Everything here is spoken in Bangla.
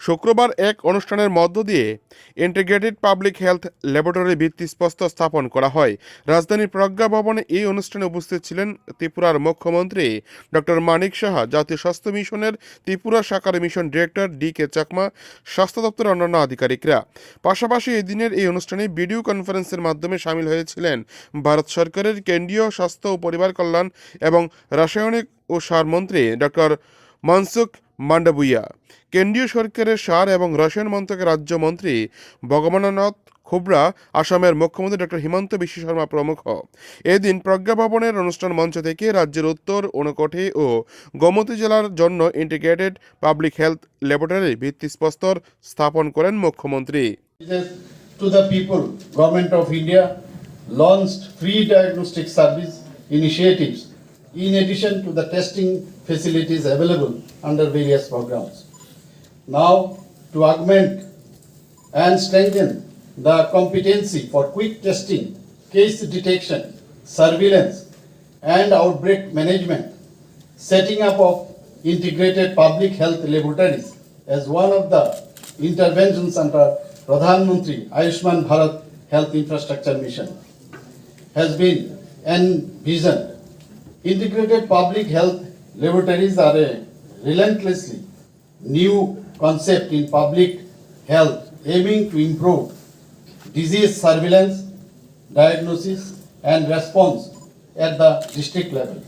শুক্রবার এক অনুষ্ঠানের মধ্য দিয়ে ইন্টিগ্রেটেড পাবলিক হেলথ ল্যাবরেটরি ভিত্তিস্পষ্ট স্থাপন করা হয়। রাজধানীর প্রজ্ঞা ভবনে এই অনুষ্ঠানে উপস্থিত ছিলেন ত্রিপুরার মুখ্যমন্ত্রী ডক্টর মানিক সাহা, জাতীয় স্বাস্থ্য মিশনের ত্রিপুরা শাখার mission director D K Chakma, স্বাস্থ্য দপ্তরের অন্যান্য আধিকারিকরা। পাশাপাশি এই দিনের এই অনুষ্ঠানে ভিডিও কনফারেন্সের মাধ্যমে সামিল হয়েছিলেন ভারত সরকারের কেন্দ্রীয় স্বাস্থ্য ও পরিবার কল্যাণ এবং রাসায়নিক ও সার মন্ত্রী ডক্টর মনসুখ মান্ডাবুইয়া কেন্দ্রীয় সরকারের সার এবং রসায়ন মন্ত্রকের রাজ্যমন্ত্রী ভগবাননাথ খুবরা আসামের মুখ্যমন্ত্রী ডক্টর হিমন্ত বিশ্ব শর্মা প্রমুখ। এদিন প্রজ্ঞা ভবনের অনুষ্ঠান মঞ্চ থেকে রাজ্যের উত্তর ঊনকোটি ও গোমতী জেলার জন্য ইন্টিগ্রেটেড পাবলিক হেলথ ল্যাবরেটরি ভিত্তিপ্রস্তর স্থাপন করেন মুখ্যমন্ত্রী। To the people, in addition to the testing facilities available under various programs. Now, to augment and strengthen the competency for quick testing, case detection, surveillance, and outbreak management, setting up of integrated public health laboratories as one of the interventions under Pradhan Mantri Ayushman Bharat Health Infrastructure Mission has been envisioned. Integrated public health laboratories are a relentlessly new concept in public health aiming to improve disease surveillance, diagnosis, and response at the district level.